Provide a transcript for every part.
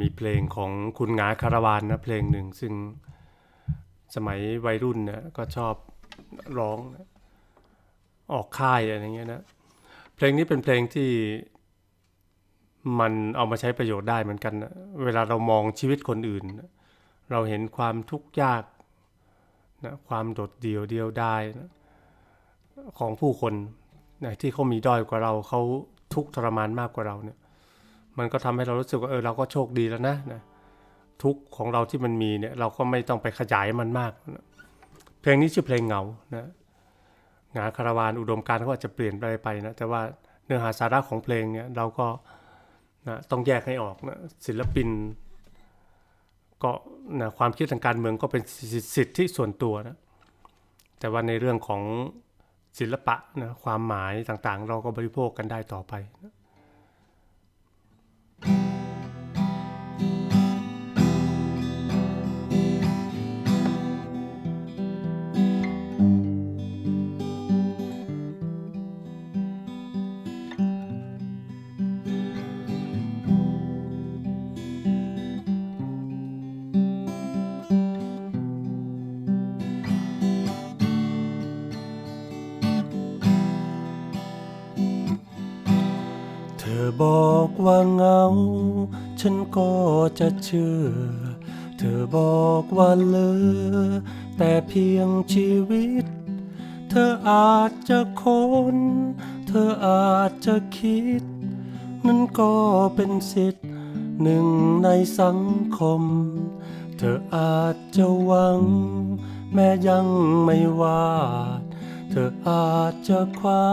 มีเพลงของคุณงาคาราวานนะเพลงหนึ่งซึ่งสมัยวัยรุ่นเนี่ยก็ชอบร้องออกค่ายอะไรเงี้ยนะเพลงนี้เป็นเพลงที่มันเอามาใช้ประโยชน์ได้เหมือนกันนะเวลาเรามองชีวิตคนอื่น เราเห็นความทุกข์ยากนะความโดดเดี่ยวเดียวดายนะของผู้คนนะที่เขามีด้อยกว่าเราเขาทุกข์ทรมานมากกว่าเราเนี่ย มันก็ทำให้เรารู้สึกว่าเออเราก็โชคดีแล้วนะนะทุกของเราที่มันมีเนี่ยเราก็ไม่ต้องไปขยายมันมากนะเพลงนี้ชื่อเพลงเหงานะงาคาราวานอุดมการณ์เขาอาจจะเปลี่ยนไปไปนะแต่ว่าเนื้อหาสาระของเพลงเนี่ยเราก็นะต้องแยกให้ออกนะศิลปินก็นะความคิดทางการเมืองก็เป็นสิทธิส่วนตัวนะแต่ว่าในเรื่องของศิลปะนะความหมายต่างๆ เราก็บริโภคกันได้ต่อไปนะ บอกว่าเหงา ฉันก็จะเชื่อ เธอบอกว่าเลือ แต่เพียงชีวิต เธออาจจะคน เธออาจจะคิด นั่นก็เป็นสิทธิ์หนึ่งในสังคม เธออาจจะหวัง แม้ยังไม่วา ธออาจจะคว้า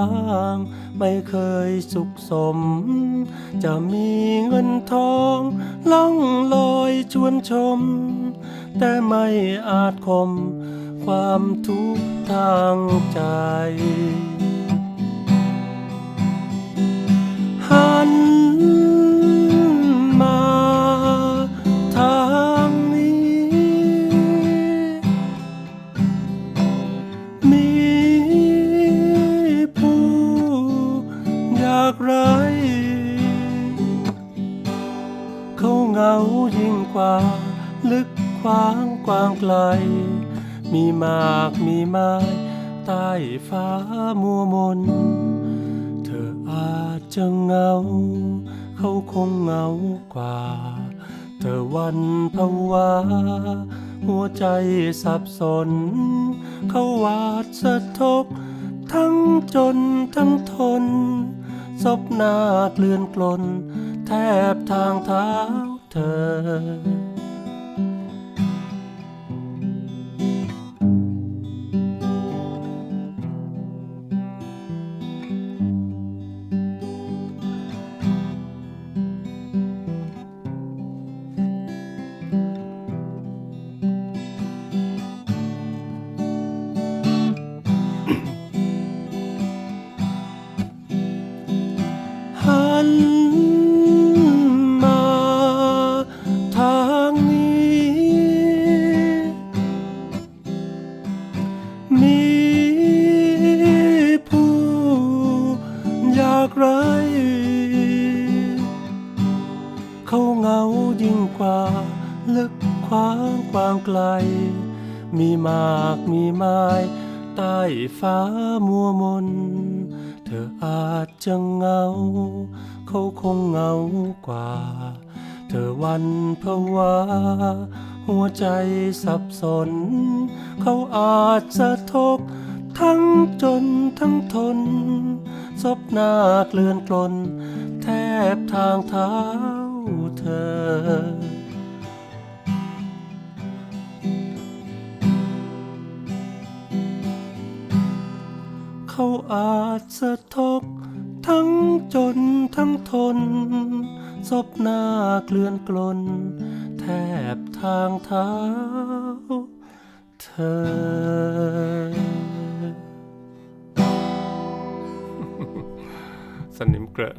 ง ไม่เคยสุขสม จะมีเงินทองล่องลอยชวนชม แต่ไม่อาจคม ความทุกข์ทางใจ เหงายิ่งกว่า ลึกขวางกว้างไกล มีมากมีไม้ใต้ฟ้ามัวมน เธออาจจะเหงา เขาคงเหงากว่า เธอวันภาวะหัวใจสับสน เขาวาดสะทก ทั้งจนทั้งทนซบหน้าเกลื่อนกลน แทบทางเท้า เธอ กว่า ลึกขวางกว้างไกล มีมากมีไม้ใต้ฟ้ามัวมน เธออาจจะเหงา เขาคงเหงากว่า เธอวันภาวะหัวใจสับสน เขาอาจจะทก ทั้งจนทั้งทนซบหน้าเกลื่อนกลน แทบทางเท้า เธอเขาอาจสะทก ทั้งจนทั้งทนซบหน้าเกลื่อนกลน แทบทางเท้าเธอ สนิมเกลอ